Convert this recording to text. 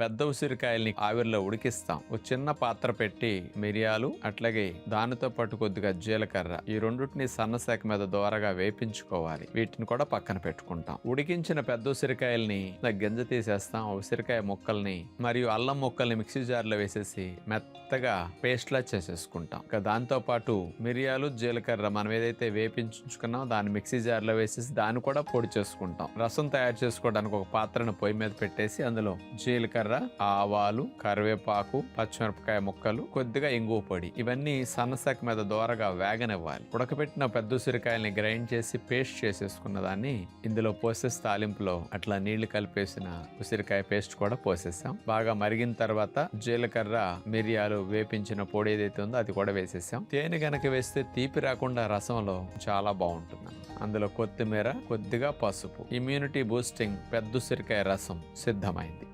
పెద్ద ఉసిరికాయల్ని ఆవిరిలో ఉడికిస్తాం. ఒక చిన్న పాత్ర పెట్టి మిరియాలు అట్లాగే దానితో పాటు కొద్దిగా జీలకర్ర ఈ రెండుటిని సన్నశాఖ మీద దోరగా వేపించుకోవాలి. వీటిని కూడా పక్కన పెట్టుకుంటాం. ఉడికించిన పెద్ద ఉసిరికాయల్ని గింజ తీసేస్తాం. ఉసిరికాయ ముక్కల్ని మరియు అల్లం ముక్కల్ని మిక్సీ జార్లో వేసేసి మెత్తగా పేస్ట్లా చేసేసుకుంటాం. ఇంకా దాంతో పాటు మిరియాలు జీలకర్ర మనం ఏదైతే వేపించుకున్నామో దాన్ని మిక్సీ జార్లో వేసేసి దాన్ని కూడా పొడి చేసుకుంటాం. రసం తయారు చేసుకోవడానికి ఒక పాత్రను పొయ్యి మీద పెట్టేసి అందులో జీలకర్ర జీలకర్ర ఆవాలు కరివేపాకు పచ్చిమిరపకాయ ముక్కలు కొద్దిగా ఇంగువ పొడి. ఇవన్నీ సన్నసక మీద దోరగా వేగనివ్వాలి. ఉడకబెట్టిన పెద్ద ఉసిరికాయల్ని గ్రైండ్ చేసి పేస్ట్ చేసేసుకున్న దాన్ని ఇందులో పోసేసి తాలింపులో అట్లా నీళ్ళు కలిపేసిన ఉసిరికాయ పేస్ట్ కూడా పోసేసాం. బాగా మరిగిన తర్వాత జీలకర్ర మిరియాలు వేపించిన పొడి ఏదైతే ఉందో అది కూడా వేసేసాం. తేనె గనక వేస్తే తీపి రాకుండా రసంలో చాలా బాగుంటుంది. అందులో కొత్తిమీర కొద్దిగా పసుపు. ఇమ్యూనిటీ బూస్టింగ్ పెద్ద ఉసిరికాయ రసం సిద్ధమైంది.